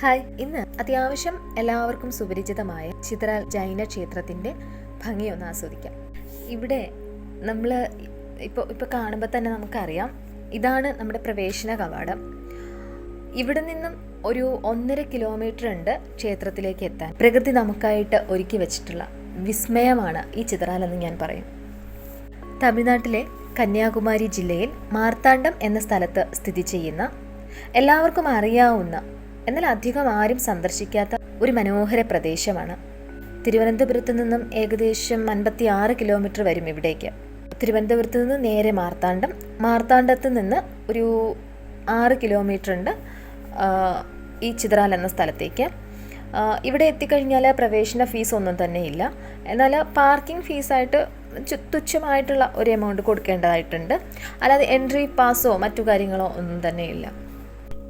Hi ഇന്ന് അത്യാവശ്യം എല്ലാവർക്കും സുപരിചിതമായ ചിത്രാൽ ജൈന ക്ഷേത്രത്തിന്റെ ഭംഗി ഒന്ന് ആസ്വദിക്കാം. ഇവിടെ നമ്മൾ ഇപ്പോൾ ഇപ്പോൾ കാണുമ്പോൾ തന്നെ നമുക്കറിയാം ഇതാണ് നമ്മുടെ പ്രവേശന കവാടം. ഇവിടെ നിന്നും ഒരു ഒന്നര കിലോമീറ്റർ ഉണ്ട് ക്ഷേത്രത്തിലേക്ക് എത്താൻ. പ്രകൃതി നമുക്കായിട്ട് ഒരുക്കി വെച്ചിട്ടുള്ള വിസ്മയമാണ് ഈ ചിത്രാൽ എന്ന് ഞാൻ പറയും. തമിഴ്നാട്ടിലെ കന്യാകുമാരി ജില്ലയിൽ മാർത്താണ്ഡം എന്ന സ്ഥലത്ത് സ്ഥിതി ചെയ്യുന്ന എല്ലാവർക്കും അറിയാവുന്ന എന്നാൽ അധികം ആരും സന്ദർശിക്കാത്ത ഒരു മനോഹര പ്രദേശമാണ്. തിരുവനന്തപുരത്ത് നിന്നും ഏകദേശം അൻപത്തി ആറ് കിലോമീറ്റർ വരും ഇവിടേക്ക്. തിരുവനന്തപുരത്ത് നിന്ന് നേരെ മാർത്താണ്ഡം. മാർത്താണ്ഡത്ത് നിന്ന് ഒരു ആറ് കിലോമീറ്റർ ഉണ്ട് ഈ ചിത്രാൽ എന്ന സ്ഥലത്തേക്ക്. ഇവിടെ എത്തിക്കഴിഞ്ഞാൽ പ്രവേശന ഫീസ് ഒന്നും തന്നെ ഇല്ല. എന്നാൽ പാർക്കിംഗ് ഫീസായിട്ട് തുച്ഛമായിട്ടുള്ള ഒരു എമൗണ്ട് കൊടുക്കേണ്ടതായിട്ടുണ്ട്. അല്ലാതെ എൻട്രി പാസോ മറ്റു കാര്യങ്ങളോ ഒന്നും തന്നെ ഇല്ല.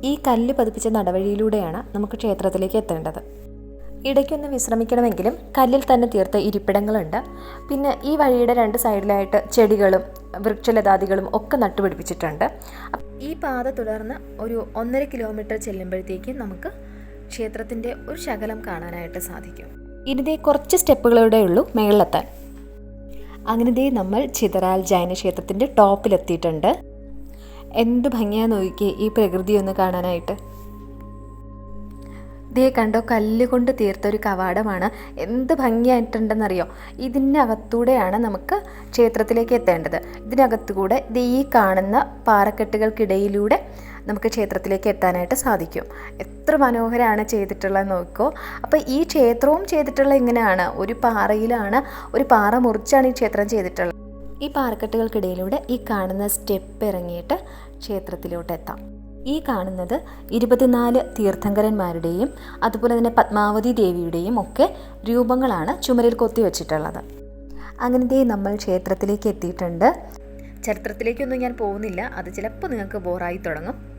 ഈ കല്ല് പതിപ്പിച്ച നടവഴിയിലൂടെയാണ് നമുക്ക് ക്ഷേത്രത്തിലേക്ക് എത്തേണ്ടത്. ഇടയ്ക്കൊന്ന് വിശ്രമിക്കണമെങ്കിലും കല്ലിൽ തന്നെ തീർത്ത ഇരിപ്പിടങ്ങളുണ്ട്. പിന്നെ ഈ വഴിയുടെ രണ്ട് സൈഡിലായിട്ട് ചെടികളും വൃക്ഷലതാദികളും ഒക്കെ നട്ടുപിടിപ്പിച്ചിട്ടുണ്ട്. ഈ പാത തുടർന്ന് ഒരു ഒന്നര കിലോമീറ്റർ ചെല്ലുമ്പോഴത്തേക്ക് നമുക്ക് ക്ഷേത്രത്തിന്റെ ഒരു ശകലം കാണാനായിട്ട് സാധിക്കും. ഇനിതേ കുറച്ച് സ്റ്റെപ്പുകളുടെ ഉള്ളൂ മേളിലെത്താൻ. അങ്ങനെ ദേ നമ്മൾ ചിതറാൽ ജൈന ക്ഷേത്രത്തിന്റെ ടോപ്പിലെത്തിയിട്ടുണ്ട്. എന്ത് ഭംഗിയാന്ന് നോക്കിയേ ഈ പ്രകൃതി ഒന്ന് കാണാനായിട്ട്. ദേ കണ്ടോ കല്ലുകൊണ്ട് തീർത്തൊരു കവാടമാണ്. എന്ത് ഭംഗിയായിട്ടുണ്ടെന്നറിയോ? ഇതിനകത്തൂടെയാണ് നമുക്ക് ക്ഷേത്രത്തിലേക്ക് എത്തേണ്ടത്. ഇതിനകത്തുകൂടെ ദേ ഈ കാണുന്ന പാറക്കെട്ടുകൾക്കിടയിലൂടെ നമുക്ക് ക്ഷേത്രത്തിലേക്ക് എത്താനായിട്ട് സാധിക്കും. എത്ര മനോഹരമാണ് ചെയ്തിട്ടുള്ളത് നോക്കോ. അപ്പോൾ ഈ ക്ഷേത്രവും ചെയ്തിട്ടുള്ള ഇങ്ങനെയാണ്. ഒരു പാറയിലാണ് ഒരു പാറ മുറിച്ചാണ് ഈ ക്ഷേത്രം ചെയ്തിട്ടുള്ളത്. ഈ പാറക്കെട്ടുകൾക്കിടയിലൂടെ ഈ കാണുന്ന സ്റ്റെപ്പ് ഇറങ്ങിയിട്ട് ക്ഷേത്രത്തിലോട്ട് എത്താം ഈ കാണുന്നത് ഇരുപത്തിനാല് തീർത്ഥങ്കരന്മാരുടെയും അതുപോലെ തന്നെ പത്മാവതി ദേവിയുടെയും ഒക്കെ രൂപങ്ങളാണ് ചുമരിൽ കൊത്തി വെച്ചിട്ടുള്ളത്. അങ്ങനെ ദേ നമ്മൾ ക്ഷേത്രത്തിലേക്ക് എത്തിയിട്ടുണ്ട്. ചരിത്രത്തിലേക്കൊന്നും ഞാൻ പോകുന്നില്ല. അത് ചിലപ്പോൾ നിങ്ങൾക്ക് ബോറായി തുടങ്ങും.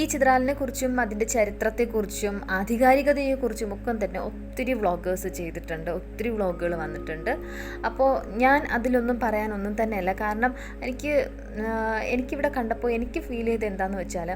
ഈ ചിത്രാലിനെ കുറിച്ചും അതിന്റെ ചരിത്രത്തെക്കുറിച്ചും ആധികാരികതയെക്കുറിച്ചും ഒക്കെ തന്നെ ഒത്തിരി വ്ളോഗേഴ്സ് ചെയ്തിട്ടുണ്ട് ഒത്തിരി വ്ളോഗുകൾ വന്നിട്ടുണ്ട്. അപ്പോൾ ഞാൻ അതിലൊന്നും പറയാനൊന്നും തന്നെയല്ല. കാരണം എനിക്ക് എനിക്കിവിടെ കണ്ടപ്പോൾ എനിക്ക് ഫീൽ ചെയ്ത് എന്താണെന്ന് വെച്ചാൽ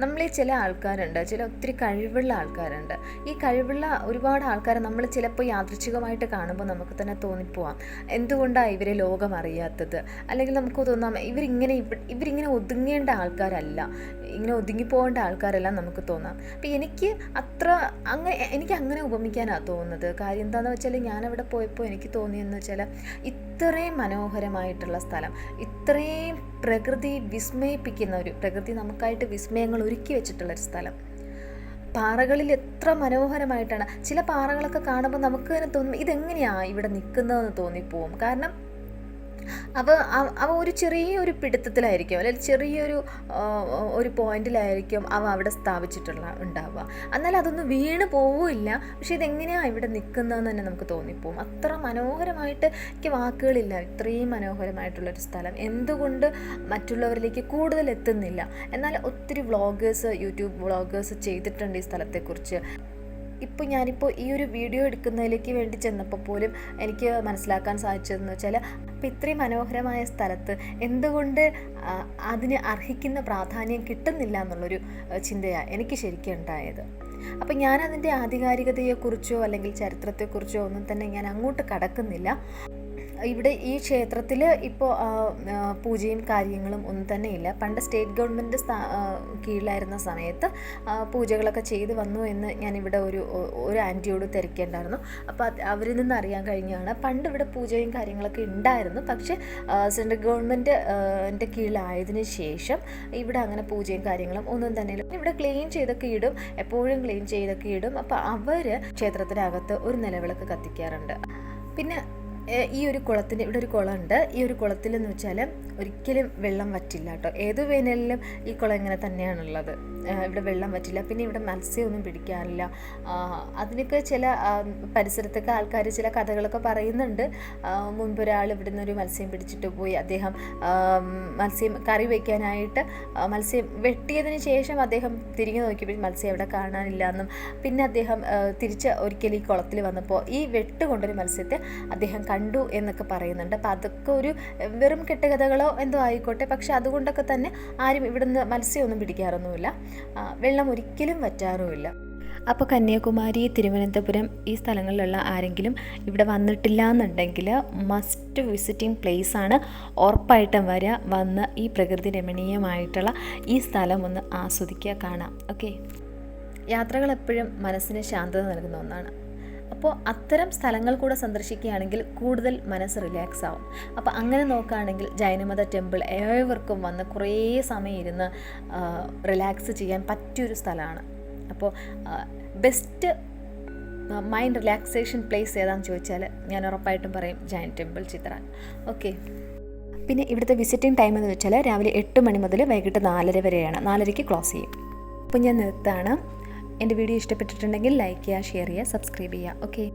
നമ്മളീ ചില ആൾക്കാരുണ്ട് ചില ഒത്തിരി കഴിവുള്ള ആൾക്കാരുണ്ട്. ഈ കഴിവുള്ള ഒരുപാട് ആൾക്കാരെ നമ്മൾ ചിലപ്പോൾ യാദൃച്ഛികമായിട്ട് കാണുമ്പോൾ നമുക്ക് തന്നെ തോന്നിപ്പോവാം. എന്തുകൊണ്ടാണ് ഇവരെ ലോകം അറിയാത്തത്? അല്ലെങ്കിൽ നമുക്ക് തോന്നാം ഇവരിങ്ങനെ ഇവ- ഇവരിങ്ങനെ ഒതുങ്ങേണ്ട ആൾക്കാരല്ല. ഇങ്ങനെ ഒതുങ്ങിപ്പോകേണ്ട ആൾക്കാരെല്ലാം നമുക്ക് തോന്നാം. അപ്പം എനിക്ക് അത്ര അങ്ങനെ എനിക്ക് അങ്ങനെ ഉപമിക്കാനാണ് തോന്നുന്നത്. കാര്യം എന്താണെന്ന് വെച്ചാൽ ഞാനവിടെ പോയപ്പോൾ എനിക്ക് തോന്നിയെന്ന് വെച്ചാൽ ഇത്രയും മനോഹരമായിട്ടുള്ള സ്ഥലം ഇത്രയും പ്രകൃതി വിസ്മയിപ്പിക്കുന്ന ഒരു പ്രകൃതി നമുക്കായിട്ട് വിസ്മയങ്ങൾ ഒരുക്കി വെച്ചിട്ടുള്ളൊരു സ്ഥലം. പാറകളിൽ എത്ര മനോഹരമായിട്ടാണ് ചില പാറകളൊക്കെ കാണുമ്പോൾ നമുക്ക് തന്നെ തോന്നും ഇതെങ്ങനെയാണ് ഇവിടെ നിൽക്കുന്നതെന്ന് തോന്നിപ്പോവും. കാരണം അവ- അവ ഒരു ചെറിയൊരു പിടുത്തത്തിലായിരിക്കും. അല്ലെങ്കിൽ ചെറിയൊരു ഒരു പോയിന്റിലായിരിക്കും അവ അവിടെ സ്ഥാപിച്ചിട്ടുള്ള ഉണ്ടാവുക. എന്നാൽ അതൊന്നും വീണ് പോവില്ല പക്ഷെ ഇതെങ്ങനെയാണ് ഇവിടെ നിൽക്കുന്നതെന്ന് തന്നെ നമുക്ക് തോന്നിപ്പോവും. അത്ര മനോഹരമായിട്ട് എനിക്ക് വാക്കുകളില്ല. ഇത്രയും മനോഹരമായിട്ടുള്ളൊരു സ്ഥലം. എന്തുകൊണ്ട് മറ്റുള്ളവരിലേക്ക് കൂടുതൽ എത്തുന്നില്ല? എന്നാൽ ഒത്തിരി വ്ളോഗേഴ്സ് യൂട്യൂബ് വ്ളോഗേഴ്സ് ചെയ്തിട്ടുണ്ട് ഈ സ്ഥലത്തെക്കുറിച്ച്. ഇപ്പോൾ ഞാനിപ്പോൾ ഈ ഒരു വീഡിയോ എടുക്കുന്നതിലേക്ക് വേണ്ടി ചെന്നപ്പോൾ പോലും എനിക്ക് മനസ്സിലാക്കാൻ സാധിച്ചതെന്ന് വെച്ചാൽ അപ്പോൾ ഇത്രയും മനോഹരമായ സ്ഥലത്ത് എന്തുകൊണ്ട് അതിന് അർഹിക്കുന്ന പ്രാധാന്യം കിട്ടുന്നില്ല എന്നുള്ളൊരു ചിന്തയാണ് എനിക്ക് ശരിക്കും ഉണ്ടായത്. അപ്പം ഞാനതിന്റെ ആധികാരികതയെക്കുറിച്ചോ അല്ലെങ്കിൽ ചരിത്രത്തെക്കുറിച്ചോ ഒന്നും തന്നെ ഞാൻ അങ്ങോട്ട് കടക്കുന്നില്ല. ഇവിടെ ഈ ക്ഷേത്രത്തിൽ ഇപ്പോൾ പൂജയും കാര്യങ്ങളും ഒന്നും തന്നെ ഇല്ല പണ്ട് സ്റ്റേറ്റ് ഗവൺമെന്റ് കീഴിലായിരുന്ന സമയത്ത് പൂജകളൊക്കെ ചെയ്ത് വന്നു എന്ന് ഞാൻ ഇവിടെ ഒരു ഒരു ആന്റിയോട് തിരക്കേണ്ടായിരുന്നു. അപ്പോൾ അവരിൽ നിന്ന് അറിയാൻ കഴിഞ്ഞാണ്. പണ്ട് ഇവിടെ പൂജയും കാര്യങ്ങളൊക്കെ ഉണ്ടായിരുന്നു. പക്ഷേ സെൻട്രൽ ഗവൺമെന്റ് എന്റെ കീഴിലായതിനു ശേഷം ഇവിടെ അങ്ങനെ പൂജയും കാര്യങ്ങളും ഒന്നും തന്നെ ഇല്ല ഇവിടെ ക്ലീൻ ചെയ്തൊക്കെ ഇടും. എപ്പോഴും ക്ലീൻ ചെയ്തൊക്കെ ഇടും. അപ്പോൾ അവർ ക്ഷേത്രത്തിനകത്ത് ഒരു നിലവിളക്ക് കത്തിക്കാറുണ്ട്. പിന്നെ ഈ ഒരു കുളത്തിന് ഇവിടെ ഒരു കുളമുണ്ട്. ഈ ഒരു കുളത്തിൽ എന്ന് വെച്ചാൽ ഒരിക്കലും വെള്ളം വറ്റില്ല കേട്ടോ. ഏത് വേനലിലും ഈ കുളം ഇങ്ങനെ തന്നെയാണുള്ളത്. ഇവിടെ വെള്ളം വറ്റില്ല. പിന്നെ ഇവിടെ മത്സ്യമൊന്നും പിടിക്കാറില്ല. അതിനൊക്കെ ചില പരിസരത്തൊക്കെ ആൾക്കാർ ചില കഥകളൊക്കെ പറയുന്നുണ്ട്. മുൻപൊരാൾ ഇവിടെ നിന്നൊരു മത്സ്യം പിടിച്ചിട്ട് പോയി. അദ്ദേഹം മത്സ്യം കറി വയ്ക്കാനായിട്ട് മത്സ്യം വെട്ടിയതിന് ശേഷം അദ്ദേഹം തിരിഞ്ഞു നോക്കിയപ്പോൾ മത്സ്യം അവിടെ കാണാനില്ല എന്നും പിന്നെ അദ്ദേഹം തിരിച്ച് ഒരിക്കൽ ഈ കുളത്തിൽ വന്നപ്പോൾ ഈ വെട്ട് കൊണ്ടൊരു മത്സ്യത്തെ അദ്ദേഹം കണ്ടു എന്നൊക്കെ പറയുന്നുണ്ട്. അപ്പം അതൊക്കെ ഒരു വെറും കെട്ടുകഥകളോ എന്തോ ആയിക്കോട്ടെ. പക്ഷെ അതുകൊണ്ടൊക്കെ തന്നെ ആരും ഇവിടുന്ന് മത്സ്യമൊന്നും പിടിക്കാറൊന്നുമില്ല. വെള്ളം ഒരിക്കലും വറ്റാറുമില്ല. അപ്പോൾ കന്യാകുമാരി തിരുവനന്തപുരം ഈ സ്ഥലങ്ങളിലുള്ള ആരെങ്കിലും ഇവിടെ വന്നിട്ടില്ല എന്നുണ്ടെങ്കിൽ മസ്റ്റ് വിസിറ്റിംഗ് പ്ലേസ് ആണ് ഉറപ്പായിട്ടും വരിക വന്ന് ഈ പ്രകൃതി രമണീയമായിട്ടുള്ള ഈ സ്ഥലം ഒന്ന് ആസ്വദിക്കുക കാണാം. ഓക്കെ? യാത്രകൾ എപ്പോഴും മനസ്സിന് ശാന്തത നൽകുന്ന ഒന്നാണ്. അപ്പോൾ അത്തരം സ്ഥലങ്ങൾ കൂടെ സന്ദർശിക്കുകയാണെങ്കിൽ കൂടുതൽ മനസ്സ് റിലാക്സ് ആവും അപ്പോൾ അങ്ങനെ നോക്കുകയാണെങ്കിൽ ജൈനമത ടെമ്പിൾ ഏവർക്കും വന്ന് കുറേ സമയം ഇരുന്ന് റിലാക്സ് ചെയ്യാൻ പറ്റിയൊരു സ്ഥലമാണ്. അപ്പോൾ ബെസ്റ്റ് മൈൻഡ് റിലാക്സേഷൻ പ്ലേസ് ഏതാണെന്ന് ചോദിച്ചാൽ ഞാൻ ഉറപ്പായിട്ടും പറയും ജൈൻ ടെമ്പിൾ ചിത്രാൻ. ഓക്കെ പിന്നെ ഇവിടുത്തെ വിസിറ്റിംഗ് ടൈം എന്ന് വെച്ചാൽ രാവിലെ എട്ട് മണി മുതൽ വൈകിട്ട് നാലര വരെയാണ്. നാലരയ്ക്ക് ക്ലോസ് ചെയ്യും. അപ്പോൾ ഞാൻ നിർത്താണ് എന്റെ വീഡിയോ ഇഷ്ടപ്പെട്ടിട്ടുണ്ടെങ്കിൽ ലൈക്ക് ചെയ്യുക ഷെയർ ചെയ്യുക സബ്സ്ക്രൈബ് ചെയ്യുക. ഓക്കെ.